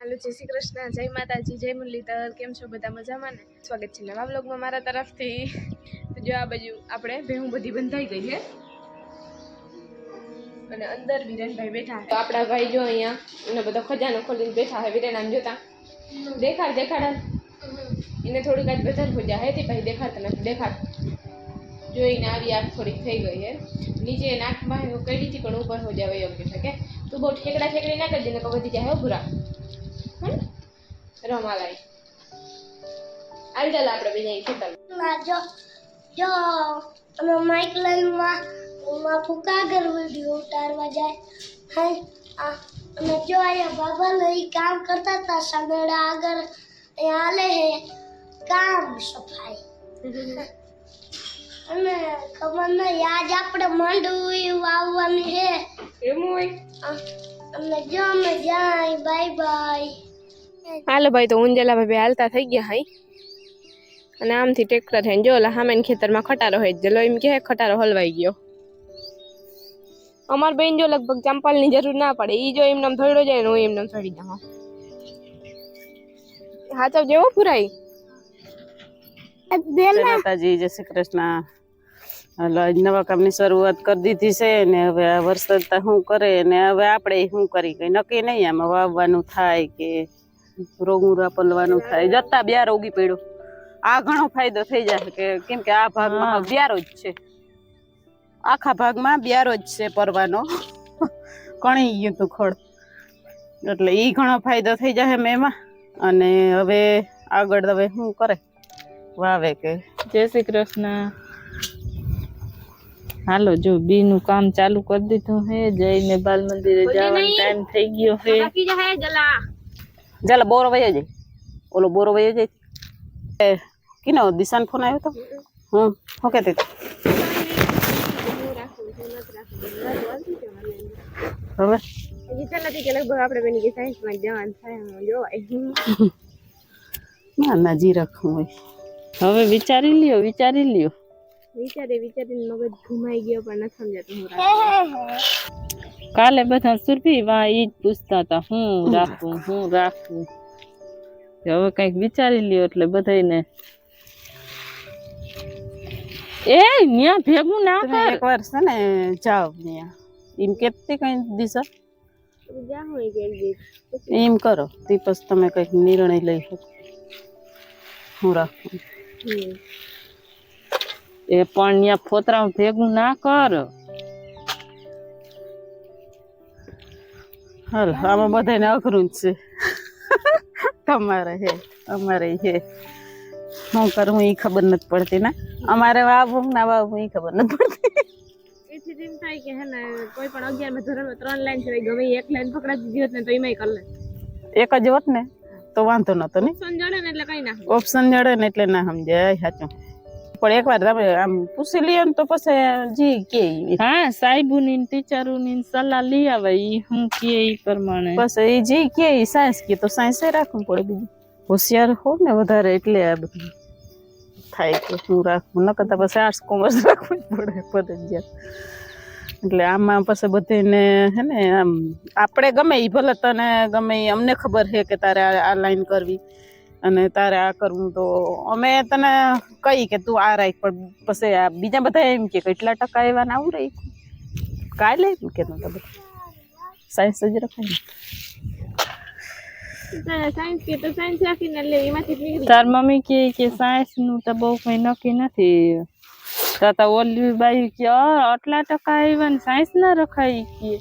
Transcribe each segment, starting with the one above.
હાલો, જય શ્રી કૃષ્ણ, જય માતાજી, જય મુરલીધર, કેમ છો બધા મજામાં ને? સ્વાગત છે નવા બ્લોગમાં મારા તરફથી. તો જો આ બાજુ આપણે ભેહું બધી બંધાઈ ગઈ છે. અને અંદર વિરેનભાઈ બેઠા તો આપણા ભાઈ જો અહીંયા, એનો બધો ખજાનો ખોલીને બેઠા હે વિરેન આમ જોતા. દેખાડ દેખાડ એને થોડીક આજ વધારે ખોજા હે તે પછી દેખાડતા નથી, દેખાડ. જોઈને આવી આંખ થોડીક થઈ ગઈ છે. નીચે નાકમાં એવું કઈ હતી પણ ઉપર હો જાવ એમ કે કે તું બહુ ઠેકડા ઠેકડી ના કરજે ને વધી જાય હો ભૂરા. હે રમાલાઈ આવી ચાલ આપણે બીજા ખેતર જો જો અમે માઇક લાઈનમાં માં ફૂકા ઘર વીડિયો ઉતારવા જાય. હાય આ અને જો અહીંયા બાબા લઈ કામ કરતા હતા સગડા આગળ અહીંયા હાલે હે કામ સફાઈ. અને ખબર નહીં આજ આપણે માંડવી વાવવાની હે. એમ હોય? અને જો અમે જાય બાય બાય હાલો ભાઈ તો ઊંજેલા ભાઈ હાલતા થઈ ગયા હાઈ. અને આમથી ટ્રેક્ટર થઈને જો ઓલા ખેતરમાં ખટારો હોય જલો એમ કે ખટારો હલવાઈ ગયો. અમાર બેન જો લગભગ ચંપલની જરૂર ના પડે ઈ જો એમને થોડો જાય ને હું એમને થોડી જાઉં હાચવ જેવો પુરાઈ. માતાજી જય શ્રી કૃષ્ણ. હલો આજ નવા કામની શરૂઆત કરી દીધી છે ને હવે આ વરસાદ તો શું કરે ને હવે આપણે શું કરી? કઈ નક્કી નહીં આમાં વાવવાનું થાય કે રોગું પલવાનું થાય. જતા બે ઉગી પડ્યો. આ ઘણો ફાયદો થઈ જાય કે કેમ કે આ ભાગમાં બ્યારો જ છે. આખા ભાગમાં બ્યારો જ છે પરવાનો. કણી ગયું તું ખડ એટલે ઈ ઘણો ફાયદો થઈ જાય મેમાં અને હવે આગળ હવે શું કરે? વાવે કે? જય શ્રી કૃષ્ણ. હાલો જો બી નું કામ ચાલુ કરી દીધું હે. જઈને બાલ મંદિરે જવાનો ટાઈમ થઈ ગયો હે. જલા બોરો વયો જાય ઓલો બોરો વયો જાય એ કિનો દિશાન ફોન આવ્યો તો હમ શું કહેતી હતી? હવે ના ના જી હોય હવે વિચારી લ્યો વિચારી લ્યો વિચારે વિચારીને મગજ ઘુમાઈ ગયો પણ ના સમજાતું કાલે બધા સુરભી વા ઈ જ પૂછતા હતા હું રાખું હું રાખું. હવે કંઈક વિચારી લ્યો એટલે બધાને એ ન્યા ભેગું ના કર. એકવાર છે ને જાઓ ત્યાં એમ કેતી કઈ દિશા? એમ કરો દીપસ પછી તમે કંઈક નિર્ણય લઈ શકો. હું રાખું. એ પણ ન્યા ફોતરા ભેગું ના કર. હાલ આમાં બધાને અઘરું જ છે. તમારે હે અમારે હે. શું કરવું એ ખબર નથી પડતી ને. અમારે વાવવું ના વાવવું એ ખબર નથી પડતી. એથી એમ થાય કે હે ને કોઈ પણ અગિયારમાં ધોરણમાં ત્રણ લાઈન છે ગમે એક લાઈન પકડાતી ગયો ને તો એમાંય કરી લે. એક જ હોત ને તો વાંધો નતો ને. ઓપ્શન જડે ને એટલે કઈ ના ઓપ્શન જડે ને એટલે ના સમજાય સાચું. પણ એકવાર તમે આમ પૂછી લઈએ ને તો પછી જી કે હા સાહેબુની ની ટીચરોની ની સલાહ લઈ આવે ઈ. હું કે ઈ પ્રમાણે. બસ ઈ જી કે ઈ સાયન્સ કે તો સાયન્સ રાખવું પડે બીજું. હોશિયાર હો ને વધારે એટલે આ બધું થાય કે શું રાખવું. ન કરતા પછી આર્ટ્સ કોમર્સ રાખવું પડે ફરજિયાત. એટલે આમાં પછી બધાને હે ને આમ આપણે ગમે એ ભલે તને ગમે અમને ખબર છે કે તારે આ લાઈન કરવી. અને તારે આ કરવું તો અમે તને કહી કે તું આ રાખ પણ પછી આ બીજા બધા એમ કે કેટલા ટકા એવા ને આવું રહી કાંઈ લઈ કે નતા બધા. સાયન્સ જ રખાય સાયન્સ કે સાયન્સ રાખીને એટલે એમાંથી તાર મમ્મી કે કે સાયન્સનું તો બહુ કઈ નક્કી નથી. તાતા ઓલી બાઈ કે "અ, આટલા ટકા આવ્યા ને સાયન્સ ના રખાય કે.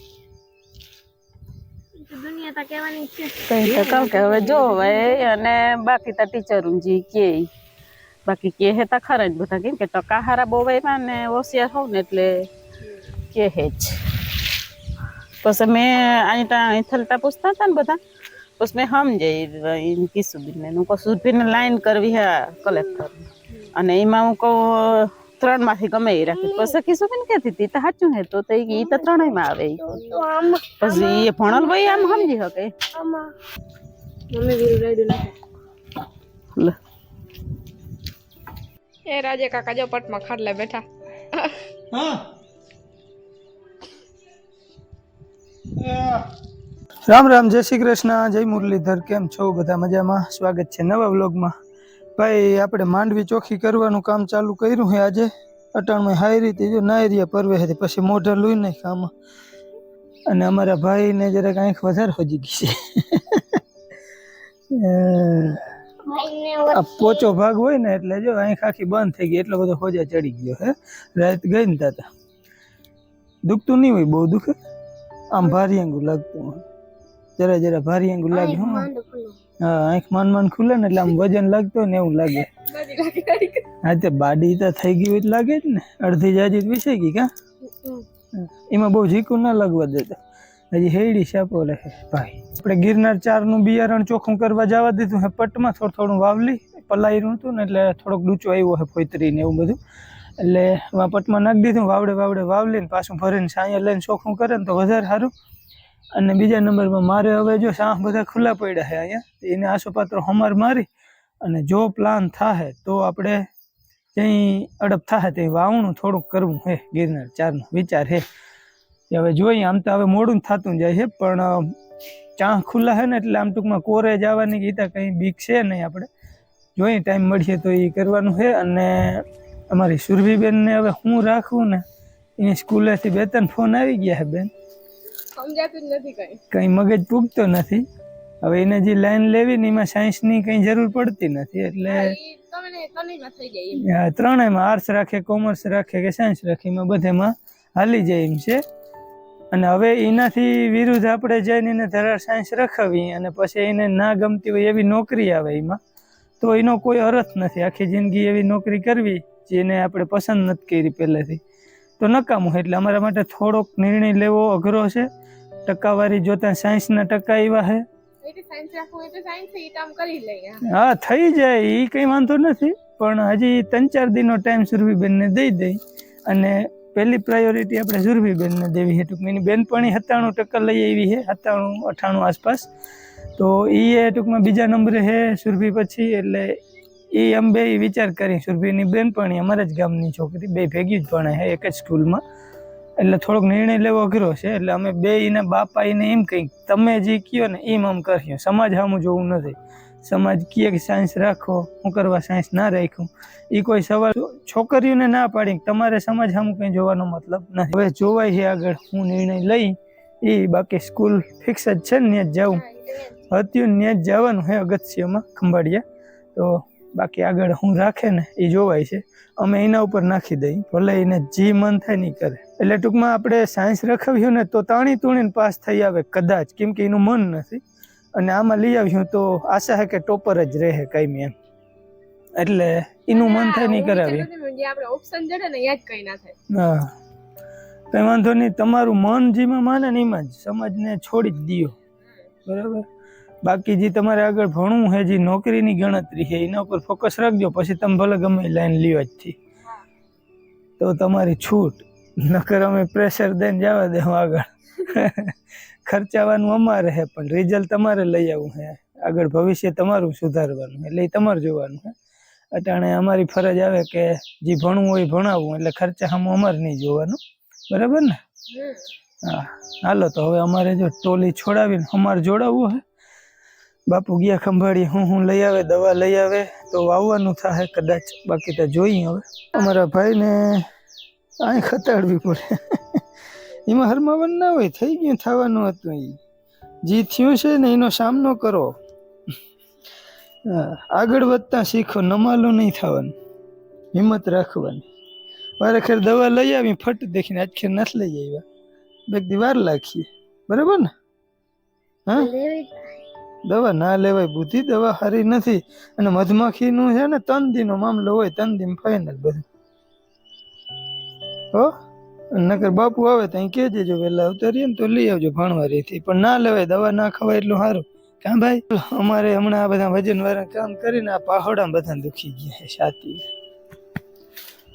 કઈ તો કહું કે હવે જો હવે અને બાકી તો ટીચર જે કે, બાકી કે હે તા ખરા બધા, કેમ કે ટકા હારા બહુ આવ્યા ને હોશિયાર હોવ ને એટલે કે હે જ. પછી મેં અહીં ત્યાં અહીંથલતા પૂછતા હતા ને બધા, પછી મેં સમજાય એમ કિશુબીનને હું કહું સુરભીને લાઈન કરવી હે કલેક્ટર અને એમાં હું કહું ત્રણમાંથી ગમે એ રાખે. પછી કિશુબીન કહેતી હતી તો સાચું હે તો તો ઈ તો ત્રણેયમાં ત્રણેયમાં આવે પછી એ ભણલ ભાઈ આમ સમજી શકે. એ રાજે કાકા જો પટમાં ખાટલે બેઠા. રામ રામ જય શ્રી કૃષ્ણ જય મુરલીધર કેમ છો? બધા મજામાં? સ્વાગત છે નવા વ્લોગમાં. ભાઈ આપણે માંડવી ચોખ્ખી કરવાનું કામ ચાલુ કર્યું છે આજે. અટાણમાં હાઈ રીતે જો નાયરિયા પરવે હતી પછી મોઢા લઈ નાખ આમાં. અને અમારા ભાઈને જરાક આંખ વધારે હોજી ગઈ છે. આ પોચો ભાગ હોય ને એટલે જો આંખ આખી બંધ થઈ ગઈ એટલો બધો હોજા ચડી ગયો હે. રાત ગઈ ને તાતા. દુખતું નહીં હોય બહુ દુખે? આમ ભારી આંગું લાગતું હોય. જરા જરા ભારી આંગું લાગે હું. હા આંખ માન માન ખુલે ને એટલે આમ વજન લાગતો ને એવું લાગે. હા તે બાડી તો થઈ ગયું જ લાગે જ ને. અડધી જાજી વિસાઈ ગઈ કા? એમાં બહુ ઝીકું ના લાગવા દેતા હજી હેડી સાપો લે ભાઈ. આપણે ગિરનાર ચારનું બિયારણ ચોખ્ખું કરવા જવા દીધું હે પટમાં થોડું થોડું વાવલી પલાયરું હતું ને એટલે થોડોક ડૂચો આવ્યો હે ફોતરી ને એવું બધું. એટલે પટમાં નાખી દીધું વાવડે વાવડે વાવલીને પાછું ભરીને સાંયે લઈને ચોખ્ખું કરે ને તો વધારે સારું. અને બીજા નંબરમાં મારે હવે જો સાંસ બધા ખુલ્લા પડ્યા છે અહીંયા એને આસોપાત્રો હમાર મારી અને જો પ્લાન થાય તો આપણે ત્યાં અડપ થાય તે વાવણું થોડુંક કરવું હે ગિરનાર ચારનો વિચાર હે હવે જોઈએ, આમ તો હવે મોડું થતું જાય છે, પણ ચાંખ ખુલ્લા છે ને એટલે આમ ટૂંકમાં કોરે જવાની ગીતા કંઈ બીક છે નહીં આપણે. જોઈએ, ટાઈમ મળશે તો એ કરવાનું છે અને અમારી સુરભીબેનને હવે હું રાખવું ને એની સ્કૂલેથી બે ત્રણ ફોન આવી ગયા છે બેન. સમજાતું જ નથી કઈ. કંઈ મગજ પૂગતો નથી. હવે એને જે લાઈન લેવી ને એમાં સાયન્સની કઈ જરૂર પડતી નથી એટલે ત્રણેય ત્રણેયમાં આર્ટ્સ રાખે કોમર્સ રાખે કે સાયન્સ રાખે એમાં બધેમાં હાલી જાય એમ છે. અને હવે એનાથી વિરુદ્ધ આપણે જઈને એને ધરાર સાયન્સ રખાવી અને પછી એને ના ગમતી હોય એવી નોકરી આવે એમાં તો એનો કોઈ અર્થ નથી. આખી જિંદગી એવી નોકરી કરવી જેને આપણે પસંદ નથી કરી પહેલેથી. તો નકામું એટલે અમારા માટે થોડોક નિર્ણય લેવો અઘરો છે. ટકાવારી જોતા સાયન્સના ટકા એવા છે. હા થઈ જાય એ કંઈ વાંધો નથી. પણ હજી ત્રણ ચાર દિનનો ટાઈમ સુરભીબેનને દઈ દઈ અને પહેલી પ્રાયોરિટી આપણે સુરભીબેનને દેવી છે. ટૂંકમાં એની બેનપણી સત્તાણું ટકા લઈ આવી છે સત્તાણું અઠ્ઠાણું આસપાસ. તો એ ટૂંકમાં બીજા નંબરે છે સુરભી પછી એટલે એ અમે બે વિચાર કરી સુરભીની બેનપણી અમારા જ ગામની છોકરી બે ભેગી જ ભણે છે એક જ સ્કૂલમાં. એટલે થોડોક નિર્ણય લેવો અઘરો છે એટલે અમે બે એના બાપા એને એમ કંઈક તમે જે કયો ને એમ આમ કરીએ સમાજ સામું જોવું નથી. સમાજ કીએ કે સાયન્સ રાખો હું કરવા સાયન્સ ના રાખ્યું. એ કોઈ સવાલ છોકરીઓને ના પાડી તમારે સમાજ સામું કંઈ જોવાનો મતલબ નથી. હવે જોવાય છે આગળ હું નિર્ણય લઈ એ બાકી સ્કૂલ ફિક્સ જ છે ને ત્યાં જ જવું હતું ત્યાં જ જવાનું હે અગત્યમાં ખંભાળિયા. તો બાકી આગળ હું રાખે ને એ જોવાય છે. અમે એના ઉપર નાખી દઈ ભલે એને જી મન થાય નહીં કરે. એટલે ટૂંકમાં આપણે સાયન્સ રખાવ્યું ને તો તાણી તૂણીને પાસ થઈ આવે કદાચ કેમ કે એનું મન નથી. અને આમાં લઈ આવ્યું તો આશા છે કે ટોપર જ રહે કાંઈ એમ. એટલે એનું મન થાય નહીં કરાવ્યું આપણે ઓપ્શન જડે ને યાદ કઈ ના થાય. હા. કંઈ વાંધો નહીં તમારું મન જેમાં માને ને એમાં જ સમાજને છોડી જ દિયો. બરાબર? બાકી જે તમારે આગળ ભણવું છે જે નોકરીની ગણતરી છે એના ઉપર ફોકસ રાખજો પછી તમે ભલે ગમે લાઈન લ્યો આજથી તો તમારી છૂટ. નકર અમે પ્રેશર દઈને જવા દેવું આગળ. ખર્ચાવાનું અમારે છે પણ રિઝલ્ટ તમારે લઈ આવવું છે આગળ ભવિષ્ય તમારું સુધારવાનું એટલે એ તમારે જોવાનું છે અટાણે અમારી ફરજ આવે કે જે ભણવું હોય ભણાવવું એટલે ખર્ચા હમ અમારે નહીં જોવાનું. બરાબર ને? હા. હાલો તો હવે અમારે જો ટોલી છોડાવીને અમારે જોડાવવું હે. બાપુ ગયા ખંભાળી હું હું લઈ આવે, દવા લઈ આવે, તો વાવવાનું થાય કદાચ. બાકી તો જોઈએ હવે. અમારા ભાઈને અહીં ખતાડવી પડે. એમાં હરમાવન ના હોય, થઈ ગયું થવાનું હતું એ જે થયું છે ને, એનો સામનો કરો. આગળ વધતા શીખો, નમાલો નહીં થવાનું. હિંમત રાખવાની. વારે ખેર દવા લઈ આવી, ફટ દેખીને આજ ખેર નથી લઈ આવ્યા. બે વાર લાખીએ બરાબર ને? હા? દવા ના લેવાય, બુદ્ધિ દવા સારી નથી. અને મધમાખીનું છે ને ત્રણ દીનો મામલો હોય દિન ફાઈનલ બધું. હો? નકર બાપુ આવે તો અહીં કહેજે, જો વહેલા ઉતારીએ ને તો લઈ આવજો ભણવારીથી. પણ ના લેવાય, દવા ના ખવાય એટલું સારું. કાં ભાઈ, અમારે હમણાં આ બધા વજન વાળા કામ કરીને આ પહાડા બધા દુખી ગયા છે છાતી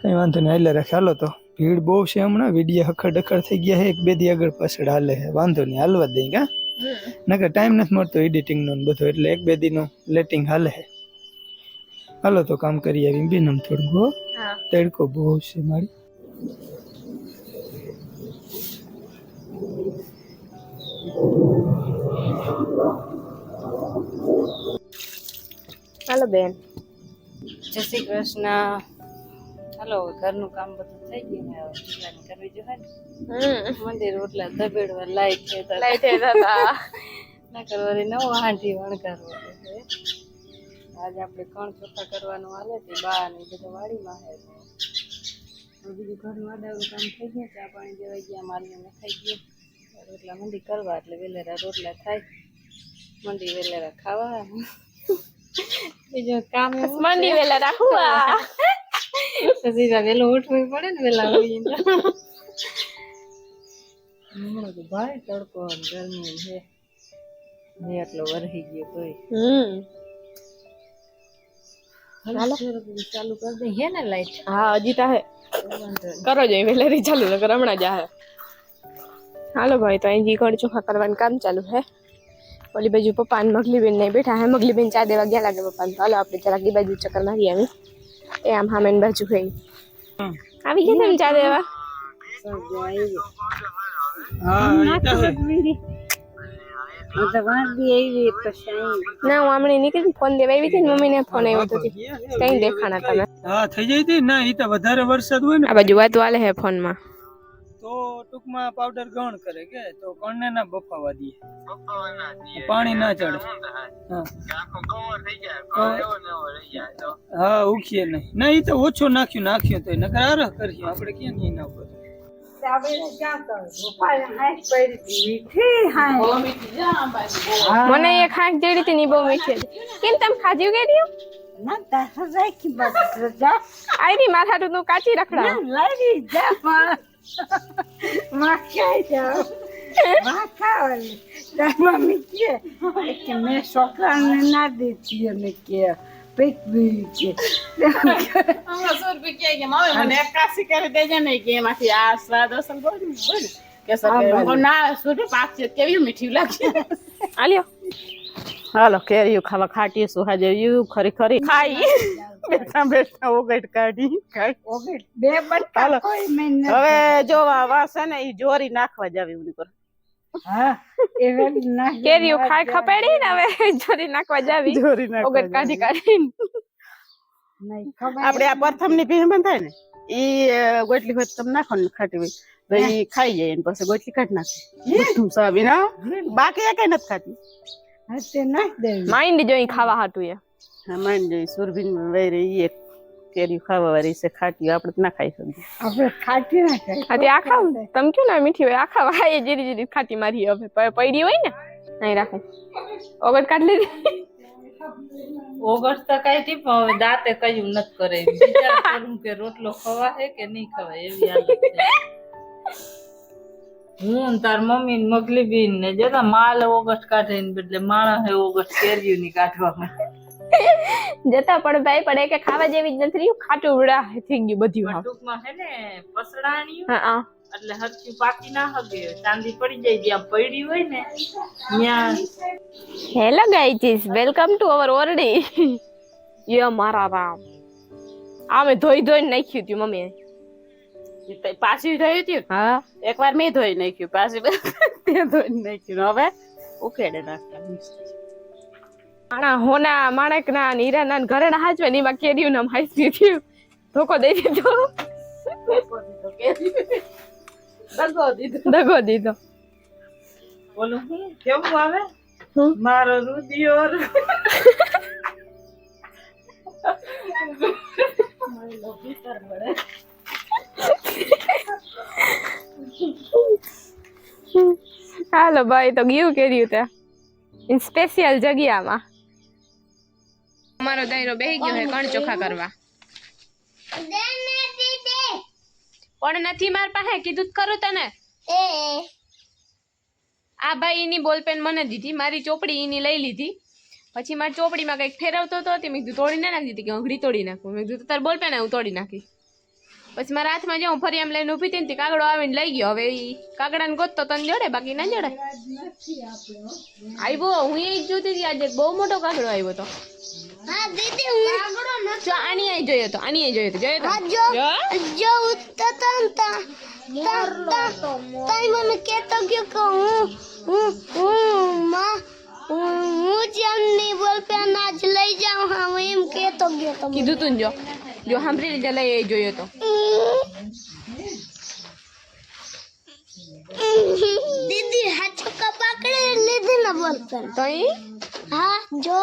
કઈ વાંધો નહીં એટલે રાખે. હાલો તો. ભીડ બહુ છે હમણાં. વીડિયો હખડ ડખડ થઈ ગયા છે. એક બે દી આગળ પાછળ હાલે છે. વાંધો નહીં હાલવા જ દઈ કાં નકર ટાઈમ નથી મળતો એડિટિંગનો ને બધો. એટલે એક બે દીનો લેટિંગ હાલે છે. હાલો તો કામ કરી આવી બેનમ થોડું હો. હા. તડકો બહુ છે મારી. હાલો બેન. જય શ્રી કૃષ્ણ. હાલો હવે ઘરનું કામ બધું થઈ ગયું ને દીકરાને કરવી જોઈએ ને મંદિર ઓટલા દબેડવા લાઈટ છે લાઈટ લઈ થઈ ના કરવાની નવો હાંડી વણકારવો છે. આજે આપણે કણ ચોખ્ખા કરવાનું હાલે છે બા ને બધું વાડીમાં હે બીજું ઘરનું આડાનું કામ થઈ ગયું ચા પાણી દેવાઈ ગયા મારીને નખાઈ ગયું. રોટલા મંદી કરવા એટલે વેલેરા રોટલા થાય. મંદી વેલેરા ખાવા. બીજું કામ મંદી વેલેરા વેલા રાખવા પછી તો વહેલું ઉઠવું પડે ને વહેલા ઉઠીને હમણાં તો ભાઈ તડકો ગરમી છે. ને એટલો વરહી ગયો તોય. હમ. ચાલુ કરી દઈ હે ને લાઈટ? હા હજી તા હે. કરો જોઈએ વેલેરી ચાલુ નકર હમણાં જ હે. હાલો ભાઈ તો અહીં ઘર ચોખા કરવાનું કામ ચાલુ હે. ઓલી બાજુ પપ્પા મગલીબેન નહીં બેઠા હે. મગલીબેન ચા દેવા ગયા લાગે પપ્પાને. તો હાલો આપણે જરાક એ બાજુ ચક્કર મારી આવી. એ આમ હામેન બાજુ ગઈ આવી ગયા તમે ચા દેવા ના હું હમણાં નીકળી ફોન દેવા આવી હતી ને મમ્મીને ફોન આવ્યો હતો કઈ દેખાણા તમે. હા થઈ જાય તી ના? એ તો વધારે વરસાદ હોય ને આ બાજુ વાત વાલે હે ફોનમાં. તો ટૂંકમાં પાવડર ગણ કરે કે તો કણને ના બફાવા દે પાણી ના ચડે. હા. હા. ઉખીએ નહીં ના એ તો ઓછો નાખ્યું નાખ્યું તો નકર આરહ કરીએ. આપણે ક્યાં નહીં ના પડે મને એ ખાંક જેડી હતી ની બહુ મીઠી હતી. કેમ તમે ખાજી ગઈ આયરી માથા તું કાચી રખડા મેં છોકરાને ના દેતી અને કે પેટ બી કે હમણાં સો રૂપિયા કે મમ્મી મને એકાસી કરી દેજે ને કે એમાંથી આ સ્વાદ અસલ બોલ બોલ કે સર ના સુરભી પાક છે? કેવી મીઠી લાગે? આલ્યો હાલો કેરીયું ખાવા ખાટી સુહા જેવું ખરી ખરી. ખાઈ. બેઠા બેઠા ઓગટ કાઢી ઓગટ ઓકે બે મેં ન હવે જો આ વાસ છે ને એ જોરી નાખવા જાવી ઉની પર ના કેરીઓ ખાઈ ખપેડી ને હવે જોરી નાખવા જાવી. જોરી નાખવા કાઢી નહીં આપણે આ પ્રથમની ભીમ થાય ને ઈ ગોટલી હોય તમે નાખો ને ખાટી હોય. તો ઈ ખાઈ જાય ને પછી ગોટલી કાઢી નાખે. બધું સાબી ના બાકી કઈ નથી ખાતી. હા તે માઇન્ડ જોઈ ખાવા હાટું એ. હા માન જોઈ સુરભીન વૈરે ઈ એક કેરી ખાવા વાળી છે ખાટી આપણે ના ખાઈ શકીએ. આપણે ખાટી ના ખાઈ. ખાટી આ ખાવ તમે કયો ના મીઠી હોય? આ ખાવ. હા એ જીરી જીરી ખાટી મારી હવે. પડી હોય ને? નહીં રાખું. ઓગટ કાઢ લીધી? ઓગસ્ટ તો કઈ થી હવે દાંતે કયું નથી કરે વિચાર કરું કે રોટલો ખવાય કે નહીં ખવાય એવી હાલત છે. હું તાર મમ્મી ને મગલી બી ને જતા માલ ઓગસ્ટ કાઢે ને બદલે માણસ ઓગસ્ટ કેરીયું ની કાઢવા જતા પણ ભાઈ પણ કે ખાવા જેવી જ નથી રહ્યું. ખાટું ઉડા થઈ ગયું બધું. ટૂંકમાં છે ને પસરાણી હા એટલે હરખી પાકી ના હગે. ચાંદી પડી જાય જ્યાં પડી હોય ને ત્યાં. Hello guys welcome to our ઓરડી યે મારા રામ. આમે ધોઈ ધોઈ નાખ્યું હતું મમ્મીએ. પાછી થયું હતું હા. એકવાર મેં ધોઈ નાખ્યું પાછી તે ધોઈ નાખ્યું. હવે ઉખેડે નાખતા માણા હોના માણેકના ને હીરાના ને ઘરેણા હાચવે ને એમાં કેરીયું નામ હાચવી થયું. ધોકો દઈ દીધો. દગો દીધો. દગો હું કેવું આવે? મારો રુદિયો હાલો ભાઈ તો ગયું કેર્યું તે સ્પેશિયલ જગ્યામાં. અમારો દાયરો બેહી ગયો હે કણ ચોખા કરવા. પણ નથી માર પાસે કીધું જ ખરું તને. આ ભાઈ એની બોલપેન મને દીધી મારી ચોપડી એની લઈ લીધી. પછી મારી ચોપડીમાં કંઈક ફેરવતો હતો તે મેં કીધું તોડી ના નાખી દીધી કે ઘડી તોડી નાખું. મેં કીધું તાર બોલપેન હું તોડી નાખી. પછી મારા હાથમાં જાઉં હું ફરી એમ લઈને ઊભી હતી ને તે કાગડો આવીને લઈ ગયો. હવે ઈ કાગડાને ગોતતો તને જોડે બાકી ના જોડે. આવ્યો હું એ જ જોતી હતી આજે બહુ મોટો કાગડો આવ્યો તો. હા દીદી હું જો આની આઈ જોયો તો આની આઈ જોયો તો જોયો હા તો જો. જો? જો ઉત્તર તા તા તા. તાઈ મને કેતો ગયો કે હું હું હું માં હું હું જ એમની બોલપેન આજ લઈ જાઉં હા હું એમ કહેતો ગયો તમને કીધું તું ને જો. જો સાંભળી લીધા લઈ એ જોયો તો. દીદી હાચો પકડે લીધી ને બોલપેન. તો અહીં હા જો.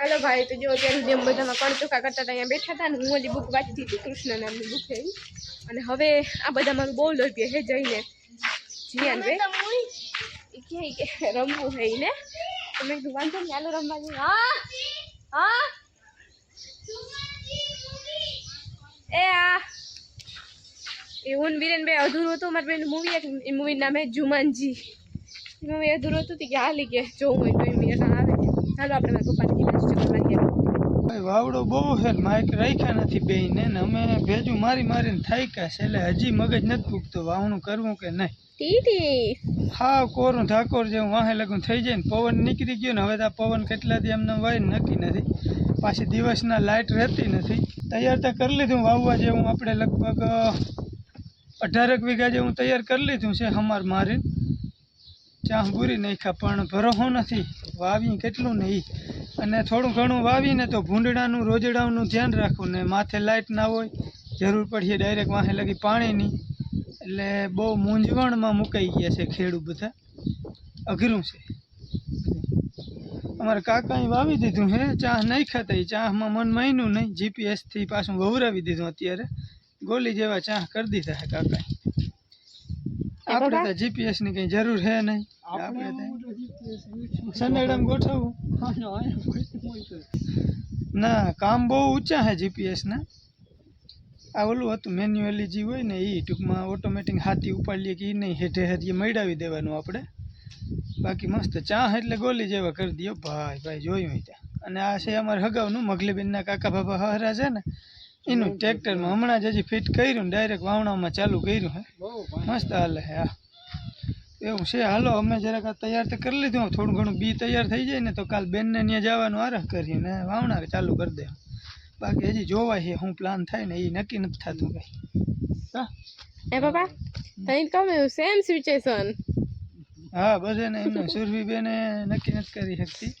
હાલો ભાઈ, તો જો અત્યારે જેમ બધામાં કણચોખા કરતા હતા, અહીંયા બેઠા હતા ને, હું ઓલી બુક વાંચતી હતી કૃષ્ણ નામની બુક છે અને હવે આ બધા મારું બહુ લોભી હે જઈને. જીયાન એ કહે કે રમવું હે ને તમે કીધું, વાંધો નહીં, હાલો રમવા જઈએ. હા? હા? એ આ. એ હું બીરેન ભાઈ અધૂરું હતું, મારી બેન મૂવી એક મૂવી નામ જુમાનજી. મૂવી અધૂરું હતું કે હાલી કે જોવું હોય તો એમ આવે ચાલો આપણે મારા પપ્પાને ભાઈ વાવડો બહુ છે માઇક રાખ્યા નથી બેયને ને અમે ભેજું મારી મારીને થાક્યા છે એટલે હજી મગજ નથી પૂગતું વાવણું કરવું કે નહીં. ટીટી હા કોરું ઠાકોર જેવું વાહે લગું થઈ જાય ને પવન નીકળી ગયો ને હવે તો આ પવન કેટલાથી એમને વાય ને નક્કી નથી. પાછી દિવસના લાઇટ રહેતી નથી. તૈયાર તો કરી લીધું વાવવા જેવું આપણે લગભગ અઢારક વીઘા જેવું તૈયાર કરી લીધું છે હમાર મારીને. ચાહ બુરી નાખ્યા, પણ ભરોહો નથી. વાવી કેટલું ને ઈ? અને થોડું ઘણું વાવીને તો ભૂંડડાનું રોજડાનું ધ્યાન રાખવું ને માથે લાઇટ ના હોય, જરૂર પડીએ ડાયરેક્ટ વાહે લગી પાણીની. એટલે બહુ મૂંઝવણમાં મુકાઈ ગયા છે ખેડૂત બધા. અઘરું છે. અમારા કાકાએ વાવી દીધું હે, ચાહ નહીં ખાતા એ ચાહમાં મન માન્યું નહીં જીપીએસથી પાછું વવરાવી દીધું અત્યારે. ગોલી જેવા ચાહ કરી દીધા હે કાકાએ. આપણે તો જીપીએસની કઈ જરૂર હે નહીં. આપણે તો સનેડામાં ગોઠવવું ના કામ બહુ ઊંચા હે જીપીએસના આ ઓલું હતું મેન્યુઅલી જે હોય ને એ ટૂંકમાં ઓટોમેટિક હાથી ઉપાડીએ લે કે એ નહીં હેઠે હેઠે મેળાવી દેવાનું આપણે. બાકી મસ્ત ચા એટલે ગોલી જેવા કરી દો ભાઈ ભાઈ જોયું હોય ત્યાં. અને આ છે અમારે હગાવનું મગલીબેનના કાકા બાબા હરા છે ને એનું ટ્રેક્ટરમાં હમણાં જ હજી ફિટ કર્યું ને ડાયરેક્ટ વાવણામાં ચાલુ કર્યું હે. મસ્ત હાલે હે હા એવું છે. હાલો અમે જરાક આ તૈયાર તો કરી લીધું. થોડું ઘણું બી તૈયાર થઈ જાય ને તો કાલ બેનને ત્યાં જવાનું આરહ કરીને વાવણા ચાલુ કરી દે બાકી હજી જોવાય છે શું પ્લાન થાય ને એ નક્કી નથી થતું કંઈ. હા? એ બાપા તઈ કહું સેમ સિચ્યુએશન હા બધાને એમને સુરભી બેને નક્કી નથી કરી શકતી.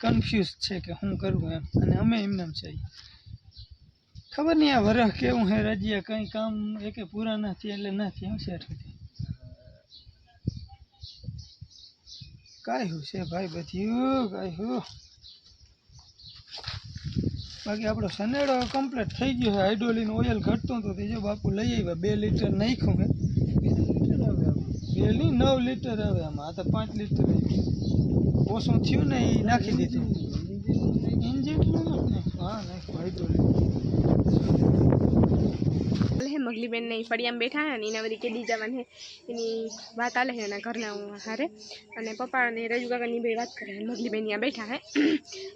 કન્ફ્યુઝ છે કે શું કરવું એમ. અને અમે એમને એમ છે. ખબર નહીં આ વરહ કેવું હે રજિયા, કંઈ કામ એકે પૂરા નથી એટલે નથી એમ છે કાંઈ હું છે ભાઈ બધું કાંઈ હું. બાકી આપણો સનેડો કમ્પ્લીટ થઈ ગયો છે. હાઇડ્રોલિન ઓઇલ ઘટતું હતું. જો બાપુ લઈ આવ્યા. બે લીટર નાખ્યું હે. બે નહીં નવ લીટર આવે આમાં. આ તો પાંચ લીટર ઓછું થયું ને એ નાખી દીધું એન્જિન હા નાખ્યું હાઇડ્રોલિન હે મગલી બેન ને ફળિયામાં બેઠા હે એના બધી કેદી જવાનું એની વાત આલે એના ઘરના હું હારે. અને પપ્પા અને રજુ કાકાની બે વાત કરે મગલી બેન ત્યાં બેઠા હે.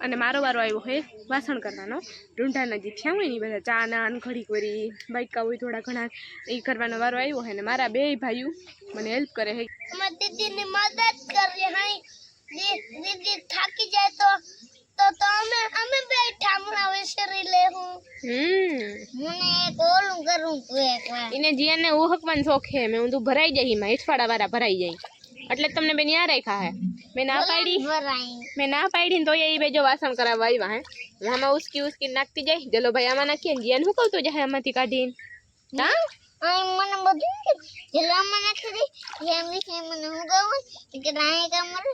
અને મારો વારો આવ્યો હે વાસણ કરવાનો. ઢૂંઢા નજીક થયા હોય ને બધા ચા ના ઘડી કરી બાઈકા હોય થોડા ઘણા એ કરવાનો વારો આવ્યો હે. ને મારા બે ભાઈઓ મને હેલ્પ કરે હે. મદદ કરે થાકી જાય તો તો તો અમે અમે બે ઠામણા વિસરી લે હું હમ મને એક ઓલું કરું તું એક વાર એને જીયાને ઉહકવાન શોખ હે મેં ઊંધું ભરાઈ જાય એમાં હેઠવાડા વાળા ભરાઈ જાય એટલે જ તમને બેન યાર રાખ્યા હે મેં ના પાડી ભરાઈ મેં ના પાડી ને તો એ બે જો વાસણ કરાવવા આવ્યા હે હું આમાં ઉસકી ઉસકી નાખતી જાય જલો ભાઈ આમાં નાખીએ ને જીયાને હું કહું તો જાય આમાંથી કાઢીને હા અહીં મને બધું જલામાં નાખી દે જેમ વિશે મને હું કહું કે રાય કામ કરે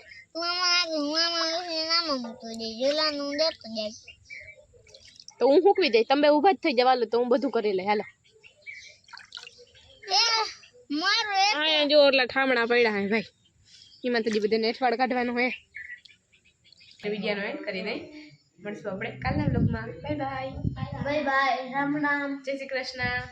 તું હું હું હુકવી દઈશ. તમે ઊભા જ થઈ જવા લો તો હું બધું કરી લઈ હાલો. એ મારું એક અહીંયા જો એટલા ઠામણા પડ્યા હે ભાઈ. એમાં તો બધાને અઠવાડ કાઢવાનું હોય વિડીયોનો એન્ડ કરી દઈ. મળશું આપણે કાલના બ્લોગમાં bye bye bye bye Ram Ram. જય શ્રી કૃષ્ણ.